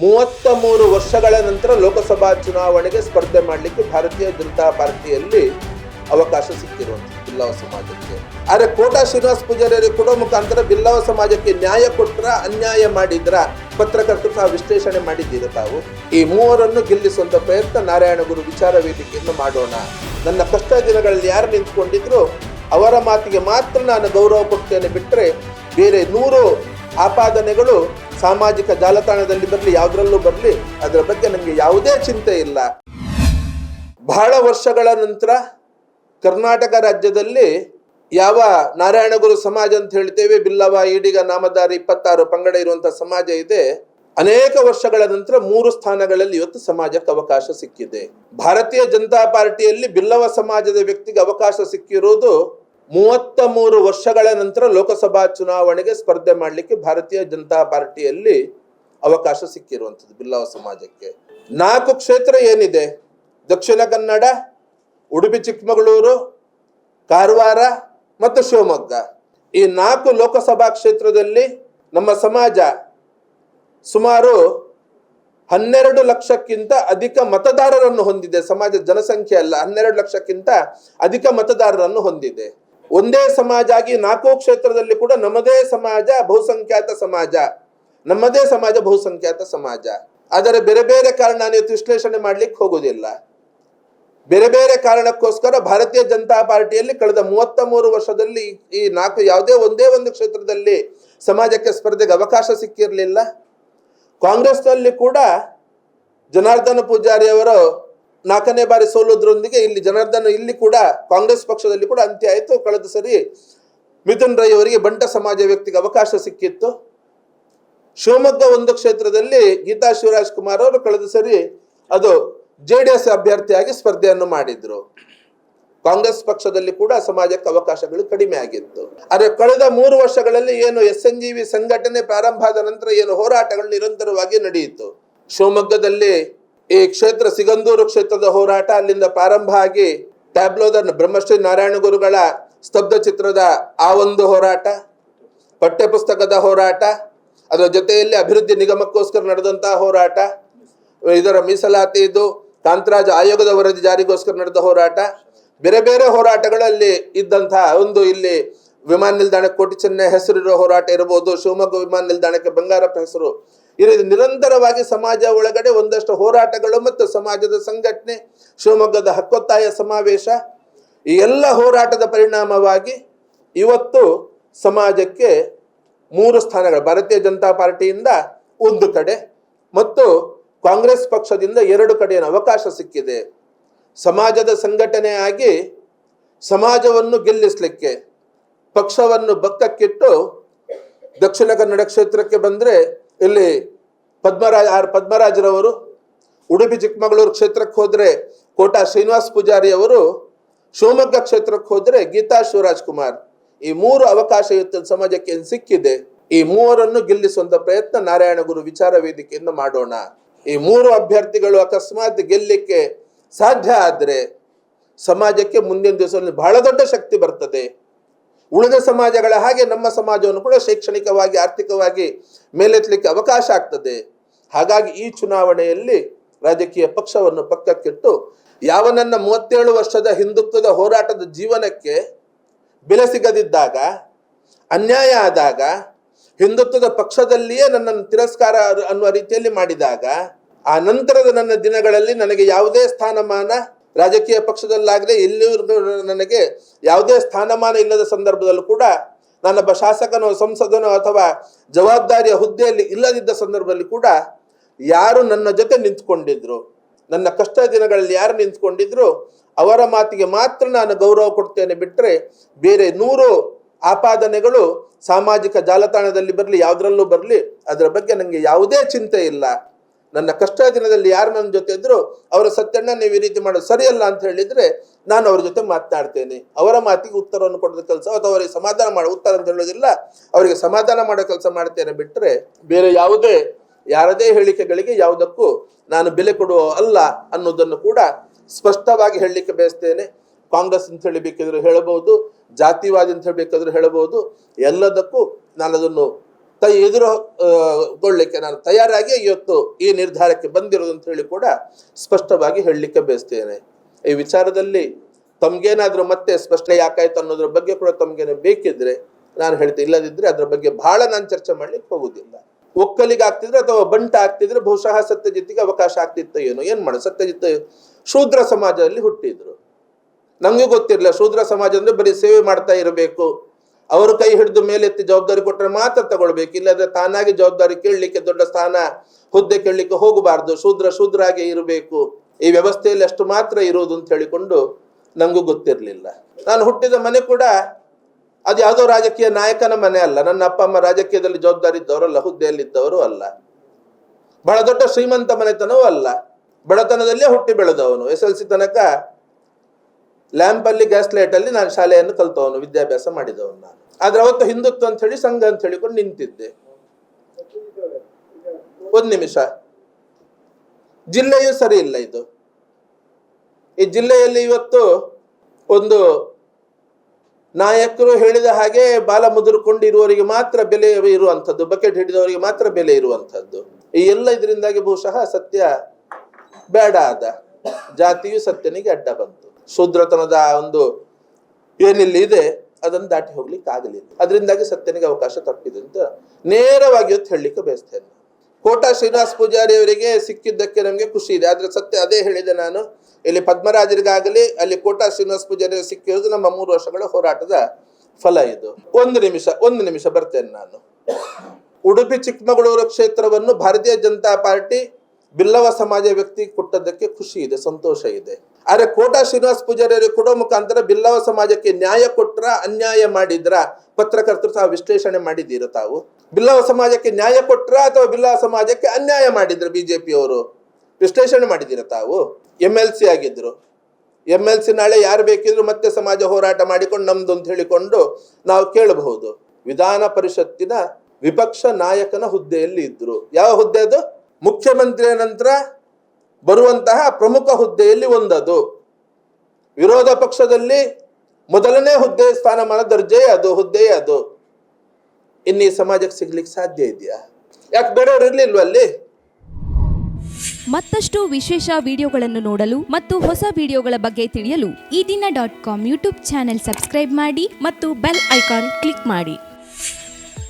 ಮೂವತ್ತ ಮೂರು ವರ್ಷಗಳ ನಂತರ ಲೋಕಸಭಾ ಚುನಾವಣೆಗೆ ಸ್ಪರ್ಧೆ ಮಾಡಲಿಕ್ಕೆ ಭಾರತೀಯ ಜನತಾ ಪಾರ್ಟಿಯಲ್ಲಿ ಅವಕಾಶ ಸಿಕ್ಕಿರುವಂಥದ್ದು, ಬಿಲ್ಲವ ಸಮಾಜಕ್ಕೆ. ಆದರೆ ಕೋಟಾ ಶ್ರೀನಿವಾಸ ಪೂಜಾರಿ ಕೊಡೋ ಮುಖಾಂತರ ಬಿಲ್ಲವ ಸಮಾಜಕ್ಕೆ ನ್ಯಾಯ ಕೊಟ್ಟರ ಅನ್ಯಾಯ ಮಾಡಿದ್ರ ಪತ್ರಕರ್ತರು ಸಹ ವಿಶ್ಲೇಷಣೆ ಮಾಡಿದ್ದೀರ ತಾವು? ಈ ಮೂವರನ್ನು ಗೆಲ್ಲಿಸುವಂತ ಪ್ರಯತ್ನ ನಾರಾಯಣ ಗುರು ವಿಚಾರ ವೇದಿಕೆಯನ್ನು ಮಾಡೋಣ. ನನ್ನ ಕಷ್ಟ ದಿನಗಳಲ್ಲಿ ಯಾರು ನಿಂತ್ಕೊಂಡಿದ್ರು ಅವರ ಮಾತಿಗೆ ಮಾತ್ರ ನಾನು ಗೌರವ ಕೊಡ್ತೇನೆ ಬಿಟ್ಟರೆ ಬೇರೆ ನೂರು ಆಪಾದನೆಗಳು ಸಾಮಾಜಿಕ ಜಾಲತಾಣದಲ್ಲಿ ಬರಲಿ, ಯಾವುದರಲ್ಲೂ ಬರಲಿ, ಅದರ ಬಗ್ಗೆ ನನಗೆ ಯಾವುದೇ ಚಿಂತೆ ಇಲ್ಲ. ಬಹಳ ವರ್ಷಗಳ ನಂತರ ಕರ್ನಾಟಕ ರಾಜ್ಯದಲ್ಲಿ ಯಾವ ನಾರಾಯಣಗುರು ಸಮಾಜ ಅಂತ ಹೇಳ್ತೇವೆ, ಬಿಲ್ಲವ, ಈಡಿಗ, ನಾಮದಾರಿ, ಇಪ್ಪತ್ತಾರು ಪಂಗಡ ಇರುವಂತಹ ಸಮಾಜ ಇದೆ. ಅನೇಕ ವರ್ಷಗಳ ನಂತರ ಮೂರು ಸ್ಥಾನಗಳಲ್ಲಿ ಇವತ್ತು ಸಮಾಜಕ್ಕೆ ಅವಕಾಶ ಸಿಕ್ಕಿದೆ. ಭಾರತೀಯ ಜನತಾ ಪಾರ್ಟಿಯಲ್ಲಿ ಬಿಲ್ಲವ ಸಮಾಜದ ವ್ಯಕ್ತಿಗೆ ಅವಕಾಶ ಸಿಕ್ಕಿರುವುದು ಮೂವತ್ತ ಮೂರು ವರ್ಷಗಳ ನಂತರ ಲೋಕಸಭಾ ಚುನಾವಣೆಗೆ ಸ್ಪರ್ಧೆ ಮಾಡಲಿಕ್ಕೆ ಭಾರತೀಯ ಜನತಾ ಪಾರ್ಟಿಯಲ್ಲಿ ಅವಕಾಶ ಸಿಕ್ಕಿರುವಂಥದ್ದು ಬಿಲ್ಲವ ಸಮಾಜಕ್ಕೆ. ನಾಲ್ಕು ಕ್ಷೇತ್ರ ಏನಿದೆ? ದಕ್ಷಿಣ ಕನ್ನಡ, ಉಡುಪಿ, ಚಿಕ್ಕಮಗಳೂರು, ಕಾರವಾರ ಮತ್ತು ಶಿವಮೊಗ್ಗ. ಈ ನಾಲ್ಕು ಲೋಕಸಭಾ ಕ್ಷೇತ್ರದಲ್ಲಿ ನಮ್ಮ ಸಮಾಜ ಸುಮಾರು ಹನ್ನೆರಡು ಲಕ್ಷಕ್ಕಿಂತ ಅಧಿಕ ಮತದಾರರನ್ನು ಹೊಂದಿದೆ. ಸಮಾಜ ಜನಸಂಖ್ಯೆ ಅಲ್ಲ, ಹನ್ನೆರಡು ಲಕ್ಷಕ್ಕಿಂತ ಅಧಿಕ ಮತದಾರರನ್ನು ಹೊಂದಿದೆ. ಒಂದೇ ಸಮಾಜ ಆಗಿ ನಾಲ್ಕು ಕ್ಷೇತ್ರದಲ್ಲಿ ಕೂಡ ನಮ್ಮದೇ ಸಮಾಜ ಬಹುಸಂಖ್ಯಾತ ಸಮಾಜ. ನಮ್ಮದೇ ಸಮಾಜ ಬಹುಸಂಖ್ಯಾತ ಸಮಾಜ. ಆದರೆ ಬೇರೆ ಬೇರೆ ಕಾರಣ ನೀವು ವಿಶ್ಲೇಷಣೆ ಮಾಡ್ಲಿಕ್ಕೆ ಹೋಗುದಿಲ್ಲ. ಬೇರೆ ಬೇರೆ ಕಾರಣಕ್ಕೋಸ್ಕರ ಭಾರತೀಯ ಜನತಾ ಪಾರ್ಟಿಯಲ್ಲಿ ಕಳೆದ ಮೂವತ್ತ ಮೂರು ವರ್ಷದಲ್ಲಿ ಈ ನಾಲ್ಕು ಯಾವುದೇ ಒಂದೇ ಒಂದು ಕ್ಷೇತ್ರದಲ್ಲಿ ಸಮಾಜಕ್ಕೆ ಸ್ಪರ್ಧೆಗೆ ಅವಕಾಶ ಸಿಕ್ಕಿರಲಿಲ್ಲ. ಕಾಂಗ್ರೆಸ್ನಲ್ಲಿ ಕೂಡ ಜನಾರ್ದನ ಪೂಜಾರಿ ಅವರು ನಾಲ್ಕನೇ ಬಾರಿ ಸೋಲೋದ್ರೊಂದಿಗೆ ಇಲ್ಲಿ ಜನಾರ್ದನ ಇಲ್ಲಿ ಕೂಡ ಕಾಂಗ್ರೆಸ್ ಪಕ್ಷದಲ್ಲಿ ಕೂಡ ಅಂತ್ಯ ಆಯಿತು. ಕಳೆದ ಸರಿ ಮಿಥುನ್ ರೈ ಅವರಿಗೆ ಬಂಟ ಸಮಾಜ ವ್ಯಕ್ತಿಗೆ ಅವಕಾಶ ಸಿಕ್ಕಿತ್ತು. ಶಿವಮೊಗ್ಗ ಒಂದು ಕ್ಷೇತ್ರದಲ್ಲಿ ಗೀತಾ ಶಿವರಾಜ್ ಕುಮಾರ್ ಅವರು ಕಳೆದ ಸರಿ ಅದು ಜೆ ಡಿ ಎಸ್ ಅಭ್ಯರ್ಥಿಯಾಗಿ ಸ್ಪರ್ಧೆಯನ್ನು ಮಾಡಿದ್ರು. ಕಾಂಗ್ರೆಸ್ ಪಕ್ಷದಲ್ಲಿ ಕೂಡ ಸಮಾಜಕ್ಕೆ ಅವಕಾಶಗಳು ಕಡಿಮೆ ಆಗಿತ್ತು. ಆದರೆ ಕಳೆದ ಮೂರು ವರ್ಷಗಳಲ್ಲಿ ಏನು ಎಸ್ ಎನ್ ಜಿ ವಿ ಸಂಘಟನೆ ಪ್ರಾರಂಭ ಆದ ನಂತರ ಏನು ಹೋರಾಟಗಳು ನಿರಂತರವಾಗಿ ನಡೆಯಿತು. ಶಿವಮೊಗ್ಗದಲ್ಲಿ ಈ ಕ್ಷೇತ್ರ ಸಿಗಂದೂರು ಕ್ಷೇತ್ರದ ಹೋರಾಟ ಅಲ್ಲಿಂದ ಪ್ರಾರಂಭ ಆಗಿ ಟ್ಯಾಬ್ಲೋದ ಬ್ರಹ್ಮಶ್ರೀ ನಾರಾಯಣ ಗುರುಗಳ ಸ್ತಬ್ಧ ಚಿತ್ರದ ಆ ಒಂದು ಹೋರಾಟ, ಪಠ್ಯಪುಸ್ತಕದ ಹೋರಾಟ, ಅದರ ಜೊತೆಯಲ್ಲಿ ಅಭಿವೃದ್ಧಿ ನಿಗಮಕ್ಕೋಸ್ಕರ ನಡೆದಂತಹ ಹೋರಾಟ, ಇದರ ಮೀಸಲಾತಿ ಇದು ಕಾಂತರಾಜ್ ಆಯೋಗದ ವರದಿ ಜಾರಿಗೋಸ್ಕರ ನಡೆದ ಹೋರಾಟ, ಬೇರೆ ಬೇರೆ ಹೋರಾಟಗಳಲ್ಲಿ ಇದ್ದಂತಹ ಒಂದು ಇಲ್ಲಿ ವಿಮಾನ ನಿಲ್ದಾಣಕ್ಕೆ ಕೋಟಿ ಚೆನ್ನೈ ಹೆಸರಿರೋ ಹೋರಾಟ ಇರಬಹುದು ಶಿವಮೊಗ್ಗ ವಿಮಾನ ನಿಲ್ದಾಣಕ್ಕೆ ಬಂಗಾರಪ್ಪ ಹೆಸರು ಈ ನಿರಂತರವಾಗಿ ಸಮಾಜ ಒಳಗಡೆ ಒಂದಷ್ಟು ಹೋರಾಟಗಳು ಮತ್ತು ಸಮಾಜದ ಸಂಘಟನೆ, ಶಿವಮೊಗ್ಗದ ಹಕ್ಕೊತ್ತಾಯ ಸಮಾವೇಶ, ಈ ಎಲ್ಲ ಹೋರಾಟದ ಪರಿಣಾಮವಾಗಿ ಇವತ್ತು ಸಮಾಜಕ್ಕೆ ಮೂರು ಸ್ಥಾನಗಳು, ಭಾರತೀಯ ಜನತಾ ಪಾರ್ಟಿಯಿಂದ ಒಂದು ಕಡೆ ಮತ್ತು ಕಾಂಗ್ರೆಸ್ ಪಕ್ಷದಿಂದ ಎರಡು ಕಡೆಯ ಅವಕಾಶ ಸಿಕ್ಕಿದೆ. ಸಮಾಜದ ಸಂಘಟನೆ ಆಗಿ ಸಮಾಜವನ್ನು ಗೆಲ್ಲಿಸಲಿಕ್ಕೆ, ಪಕ್ಷವನ್ನು ಬಕ್ಕಕ್ಕಿಟ್ಟು ದಕ್ಷಿಣ ಕನ್ನಡ ಕ್ಷೇತ್ರಕ್ಕೆ ಬಂದರೆ ಇಲ್ಲಿ ಪದ್ಮರಾಜ್, ಆರ್ ಪದ್ಮರಾಜರವರು ಉಡುಪಿ, ಚಿಕ್ಕಮಗಳೂರು ಕ್ಷೇತ್ರಕ್ಕೆ ಹೋದರೆ ಕೋಟಾ ಶ್ರೀನಿವಾಸ್ ಪೂಜಾರಿ ಅವರು, ಶಿವಮೊಗ್ಗ ಕ್ಷೇತ್ರಕ್ಕೆ ಹೋದರೆ ಗೀತಾ ಶಿವರಾಜ್ ಕುಮಾರ್. ಈ ಮೂರು ಅವಕಾಶ ಇತ್ತು ಸಮಾಜಕ್ಕೆ ಸಿಕ್ಕಿದೆ? ಈ ಮೂವರನ್ನು ಗೆಲ್ಲಿಸುವಂತ ಪ್ರಯತ್ನ ನಾರಾಯಣ ಗುರು ವಿಚಾರ ವೇದಿಕೆಯಿಂದ ಮಾಡೋಣ. ಈ ಮೂರು ಅಭ್ಯರ್ಥಿಗಳು ಅಕಸ್ಮಾತ್ ಗೆಲ್ಲಿಕ್ಕೆ ಸಾಧ್ಯ ಆದ್ರೆ ಸಮಾಜಕ್ಕೆ ಮುಂದಿನ ದಿವಸದಲ್ಲಿ ಬಹಳ ದೊಡ್ಡ ಶಕ್ತಿ ಬರ್ತದೆ. ಉಳಿದ ಸಮಾಜಗಳ ಹಾಗೆ ನಮ್ಮ ಸಮಾಜವನ್ನು ಕೂಡ ಶೈಕ್ಷಣಿಕವಾಗಿ, ಆರ್ಥಿಕವಾಗಿ ಮೇಲೆತ್ತಲಿಕ್ಕೆ ಅವಕಾಶ ಆಗ್ತದೆ. ಹಾಗಾಗಿ ಈ ಚುನಾವಣೆಯಲ್ಲಿ ರಾಜಕೀಯ ಪಕ್ಷವನ್ನು ಪಕ್ಕಕ್ಕಿಟ್ಟು ಯಾವ ನನ್ನ ಮೂವತ್ತೇಳು ವರ್ಷದ ಹಿಂದುತ್ವದ ಹೋರಾಟದ ಜೀವನಕ್ಕೆ ಬೆಲೆ ಸಿಗದಿದ್ದಾಗ, ಅನ್ಯಾಯ ಆದಾಗ, ಹಿಂದುತ್ವದ ಪಕ್ಷದಲ್ಲಿಯೇ ನನ್ನನ್ನು ತಿರಸ್ಕಾರ ಅನ್ನುವ ರೀತಿಯಲ್ಲಿ ಮಾಡಿದಾಗ, ಆ ನಂತರದ ನನ್ನ ದಿನಗಳಲ್ಲಿ ನನಗೆ ಯಾವುದೇ ಸ್ಥಾನಮಾನ ರಾಜಕೀಯ ಪಕ್ಷದಲ್ಲಾಗದೆ ಎಲ್ಲಿಯೂ ನನಗೆ ಯಾವುದೇ ಸ್ಥಾನಮಾನ ಇಲ್ಲದ ಸಂದರ್ಭದಲ್ಲೂ ಕೂಡ ನಾನೊಬ್ಬ ಶಾಸಕನೋ, ಸಂಸದನೋ ಅಥವಾ ಜವಾಬ್ದಾರಿಯ ಹುದ್ದೆಯಲ್ಲಿ ಇಲ್ಲದಿದ್ದ ಸಂದರ್ಭದಲ್ಲಿ ಕೂಡ ಯಾರು ನನ್ನ ಜೊತೆ ನಿಂತ್ಕೊಂಡಿದ್ರು? ನನ್ನ ಕಷ್ಟ ದಿನಗಳಲ್ಲಿ ಯಾರು ನಿಂತ್ಕೊಂಡಿದ್ರು? ಅವರ ಮಾತಿಗೆ ಮಾತ್ರ ನಾನು ಗೌರವ ಕೊಡ್ತೇನೆ ಬಿಟ್ಟರೆ ಬೇರೆ ನೂರು ಆಪಾದನೆಗಳು ಸಾಮಾಜಿಕ ಜಾಲತಾಣದಲ್ಲಿ ಬರಲಿ, ಯಾವುದರಲ್ಲೂ ಬರಲಿ, ಅದರ ಬಗ್ಗೆ ನನಗೆ ಯಾವುದೇ ಚಿಂತೆ ಇಲ್ಲ. ನನ್ನ ಕಷ್ಟ ದಿನದಲ್ಲಿ ಯಾರು ನನ್ನ ಜೊತೆ ಇದ್ರು, ಅವರ ಸತ್ಯಣ್ಣ ನೀವು ಈ ರೀತಿ ಮಾಡೋದು ಸರಿಯಲ್ಲ ಅಂತ ಹೇಳಿದ್ರೆ ನಾನು ಅವ್ರ ಜೊತೆ ಮಾತನಾಡ್ತೇನೆ. ಅವರ ಮಾತಿಗೆ ಉತ್ತರವನ್ನು ಕೊಡೋದ ಕೆಲಸ, ಅಥವಾ ಅವರಿಗೆ ಸಮಾಧಾನ ಮಾಡೋ, ಉತ್ತರ ಅಂತ ಹೇಳೋದಿಲ್ಲ. ಅವರಿಗೆ ಸಮಾಧಾನ ಮಾಡೋ ಕೆಲಸ ಮಾಡ್ತೇನೆ ಬಿಟ್ಟರೆ ಬೇರೆ ಯಾವುದೇ, ಯಾರದೇ ಹೇಳಿಕೆಗಳಿಗೆ ಯಾವುದಕ್ಕೂ ನಾನು ಬೆಲೆ ಕೊಡುವ ಅಲ್ಲ ಅನ್ನೋದನ್ನು ಕೂಡ ಸ್ಪಷ್ಟವಾಗಿ ಹೇಳಲಿಕ್ಕೆ ಬಯಸ್ತೇನೆ. ಕಾಂಗ್ರೆಸ್ ಅಂತ ಹೇಳಿ ಬೇಕಿದ್ರು ಹೇಳಬಹುದು, ಜಾತಿವಾದಿ ಅಂತ ಹೇಳಿ ಬೇಕಾದ್ರೆ ಹೇಳಬಹುದು. ಎಲ್ಲದಕ್ಕೂ ನಾನು ಅದನ್ನು ತೈ ಎದುರು ಕೊಳ್ಳಲಿಕ್ಕೆ ನಾನು ತಯಾರಾಗಿ ಇವತ್ತು ಈ ನಿರ್ಧಾರಕ್ಕೆ ಬಂದಿರೋದು ಅಂತ ಹೇಳಿ ಕೂಡ ಸ್ಪಷ್ಟವಾಗಿ ಹೇಳಲಿಕ್ಕೆ ಬಯಸ್ತೇನೆ. ಈ ವಿಚಾರದಲ್ಲಿ ತಮ್ಗೇನಾದ್ರೂ ಮತ್ತೆ ಸ್ಪಷ್ಟ ಯಾಕಾಯ್ತು ಅನ್ನೋದ್ರ ಬಗ್ಗೆ ಕೂಡ ತಮ್ಗೇನೆ ಬೇಕಿದ್ರೆ ನಾನು ಹೇಳ್ತೀನಿ. ಇಲ್ಲದಿದ್ರೆ ಅದ್ರ ಬಗ್ಗೆ ಬಹಳ ನಾನು ಚರ್ಚೆ ಮಾಡ್ಲಿಕ್ಕೆ ಹೋಗುದಿಲ್ಲ ಒಕ್ಕಲಿಗೆ ಆಗ್ತಿದ್ರೆ ಅಥವಾ ಬಂಟ ಆಗ್ತಿದ್ರೆ ಬಹುಶಃ ಸತ್ಯಜಿತ್ತಿಗೆ ಅವಕಾಶ ಆಗ್ತಿತ್ತು ಏನೋ, ಏನ್ ಮಾಡ ಸತ್ಯಜಿತ್ ಶೂದ್ರ ಸಮಾಜದಲ್ಲಿ ಹುಟ್ಟಿದ್ರು. ನಮಗೂ ಗೊತ್ತಿರಲಿಲ್ಲ. ಶೂದ್ರ ಸಮಾಜ ಅಂದ್ರೆ ಬರೀ ಸೇವೆ ಮಾಡ್ತಾ ಇರಬೇಕು. ಅವರು ಕೈ ಹಿಡಿದು ಮೇಲೆತ್ತಿ ಜವಾಬ್ದಾರಿ ಕೊಟ್ಟರೆ ಮಾತ್ರ ತಗೊಳ್ಬೇಕು. ಇಲ್ಲದ್ರೆ ತಾನಾಗಿ ಜವಾಬ್ದಾರಿ ಕೇಳಲಿಕ್ಕೆ, ದೊಡ್ಡ ಸ್ಥಾನ, ಹುದ್ದೆ ಕೇಳಲಿಕ್ಕೆ ಹೋಗಬಾರ್ದು. ಶೂದ್ರ ಶೂದ್ರಾಗೆ ಇರಬೇಕು. ಈ ವ್ಯವಸ್ಥೆಯಲ್ಲಿ ಅಷ್ಟು ಮಾತ್ರ ಇರುವುದು ಅಂತ ಹೇಳಿಕೊಂಡು ನಂಗೂ ಗೊತ್ತಿರಲಿಲ್ಲ. ನಾನು ಹುಟ್ಟಿದ ಮನೆ ಕೂಡ ಅದು ಯಾವುದೋ ರಾಜಕೀಯ ನಾಯಕನ ಮನೆ ಅಲ್ಲ. ನನ್ನ ಅಪ್ಪ, ಅಮ್ಮ ರಾಜಕೀಯದಲ್ಲಿ ಜವಾಬ್ದಾರಿ ಇದ್ದವರಲ್ಲ, ಹುದ್ದೆಯಲ್ಲಿದ್ದವರು ಅಲ್ಲ. ಬಹಳ ದೊಡ್ಡ ಶ್ರೀಮಂತ ಮನೆತನವೂ ಅಲ್ಲ. ಬಡತನದಲ್ಲೇ ಹುಟ್ಟಿ ಬೆಳೆದವನು. ಎಸ್ ಎಲ್ ಸಿ ತನಕ ಲ್ಯಾಂಪ್ ಅಲ್ಲಿ, ಗ್ಯಾಸ್ ಲೈಟಲ್ಲಿ ಅಲ್ಲಿ ನಾನು ಶಾಲೆಯನ್ನು ಕಲಿತವನು, ವಿದ್ಯಾಭ್ಯಾಸ ಮಾಡಿದವನು ನಾನು. ಆದ್ರೆ ಅವತ್ತು ಹಿಂದುತ್ವ ಅಂತ ಹೇಳಿ ಸಂಘ ಅಂತ ಹೇಳಿಕೊಂಡು ನಿಂತಿದ್ದೆ. ಒಂದ್ ನಿಮಿಷ. ಜಿಲ್ಲೆಯೂ ಸರಿ ಇಲ್ಲ ಇದು. ಈ ಜಿಲ್ಲೆಯಲ್ಲಿ ಇವತ್ತು ಒಂದು ನಾಯಕರು ಹೇಳಿದ ಹಾಗೆ ಬಾಲ ಮುದುರ್ಕೊಂಡು ಇರುವವರಿಗೆ ಮಾತ್ರ ಬೆಲೆ ಇರುವಂಥದ್ದು, ಬಕೆಟ್ ಹಿಡಿದವರಿಗೆ ಮಾತ್ರ ಬೆಲೆ ಇರುವಂಥದ್ದು. ಈ ಎಲ್ಲ ಇದರಿಂದಾಗಿ ಬಹುಶಃ ಸತ್ಯ ಬೇಡ ಆದ. ಜಾತಿಯು ಸತ್ಯನಿಗೆ ಅಡ್ಡ ಬಂತು. ಶೂದ್ರತನದ ಒಂದು ಏನಿಲ್ಲಿ ಇದೆ ಅದನ್ನು ದಾಟಿ ಹೋಗ್ಲಿಕ್ಕೆ ಆಗಲಿಲ್ಲ. ಅದರಿಂದಾಗಿ ಸತ್ಯನಿಗೆ ಅವಕಾಶ ತಪ್ಪಿದೆ ಅಂತ ನೇರವಾಗಿ ಅಂತ ಹೇಳಲಿಕ್ಕೆ ಬಯಸ್ತೇನೆ ಕೋಟಾ ಶ್ರೀನಿವಾಸ ಪೂಜಾರಿ ಅವರಿಗೆ ಸಿಕ್ಕಿದ್ದಕ್ಕೆ ನಮಗೆ ಖುಷಿ ಇದೆ. ಆದ್ರೆ ಸತ್ಯ ಅದೇ ಹೇಳಿದೆ ನಾನು. ಇಲ್ಲಿ ಪದ್ಮರಾಜರಿಗಾಗಲಿ, ಅಲ್ಲಿ ಕೋಟಾ ಶ್ರೀನಿವಾಸ ಪೂಜಾರಿ ಸಿಕ್ಕಿರೋದು ನಮ್ಮ ಮೂರು ವರ್ಷಗಳ ಹೋರಾಟದ ಫಲ ಇದು. ಒಂದು ನಿಮಿಷ ಒಂದು ನಿಮಿಷ ಬರ್ತೇನೆ ನಾನು. ಉಡುಪಿ ಚಿಕ್ಕಮಗಳೂರು ಕ್ಷೇತ್ರವನ್ನು ಭಾರತೀಯ ಜನತಾ ಪಾರ್ಟಿ ಬಿಲ್ಲವ ಸಮಾಜ ವ್ಯಕ್ತಿ ಕೊಟ್ಟದ್ದಕ್ಕೆ ಖುಷಿ ಇದೆ, ಸಂತೋಷ ಇದೆ. ಆದ್ರೆ ಕೋಟಾ ಶ್ರೀನಿವಾಸ್ ಪೂಜಾರಿ ಕೊಡೋ ಮುಖಾಂತರ ಬಿಲ್ಲವ ಸಮಾಜಕ್ಕೆ ನ್ಯಾಯ ಕೊಟ್ರ ಅನ್ಯಾಯ ಮಾಡಿದ್ರ ಪತ್ರಕರ್ತರು ಸಹ ವಿಶ್ಲೇಷಣೆ ಮಾಡಿದ್ದೀರ ತಾವು? ಬಿಲ್ಲವ ಸಮಾಜಕ್ಕೆ ನ್ಯಾಯ ಕೊಟ್ರ ಅಥವಾ ಬಿಲ್ಲವ ಸಮಾಜಕ್ಕೆ ಅನ್ಯಾಯ ಮಾಡಿದ್ರ ಬಿಜೆಪಿಯವರು? ವಿಶ್ಲೇಷಣೆ ಮಾಡಿದ್ದೀರ ತಾವು? ಎಂ ಎಲ್ ಸಿ ಆಗಿದ್ರು. ಎಂ ಎಲ್ ಸಿ ನಾಳೆ ಯಾರು ಬೇಕಿದ್ರು ಮತ್ತೆ ಸಮಾಜ ಹೋರಾಟ ಮಾಡಿಕೊಂಡು ನಮ್ದು ಅಂತ ಹೇಳಿಕೊಂಡು ನಾವು ಕೇಳಬಹುದು. ವಿಧಾನ ಪರಿಷತ್ತಿನ ವಿಪಕ್ಷ ನಾಯಕನ ಹುದ್ದೆಯಲ್ಲಿ ಇದ್ರು. ಯಾವ ಹುದ್ದೆ ಅದು? ಮುಖ್ಯಮಂತ್ರಿಯ ನಂತರ ಬರುವಂತಹ ಪ್ರಮುಖ ಹುದ್ದೆಯಲ್ಲಿ ಒಂದದು. ವಿರೋಧ ಪಕ್ಷದಲ್ಲಿ ಮೊದಲನೇ ಹುದ್ದೆ ಸ್ಥಾನಮಾನ ದರ್ಜೆ, ಅದು ಹುದ್ದೆ ಅದು. ಇನ್ನು ಈ ಸಮಾಜಕ್ಕೆ ಸಿಗ್ಲಿಕ್ಕೆ ಸಾಧ್ಯ ಇದೆಯಾ? ಯಾಕೆ ಬೇರೆಯವ್ರು ಇರ್ಲಿಲ್ವ ಅಲ್ಲಿ? ಮತ್ತಷ್ಟು ವಿಶೇಷ ವಿಡಿಯೋಗಳನ್ನು ನೋಡಲು ಮತ್ತು ಹೊಸ ವಿಡಿಯೋಗಳ ಬಗ್ಗೆ ತಿಳಿಯಲು Eedina dot com YouTube channel subscribe ಮಾಡಿ ಮತ್ತು ಬೆಲ್ ಐಕಾನ್ ಕ್ಲಿಕ್ ಮಾಡಿ.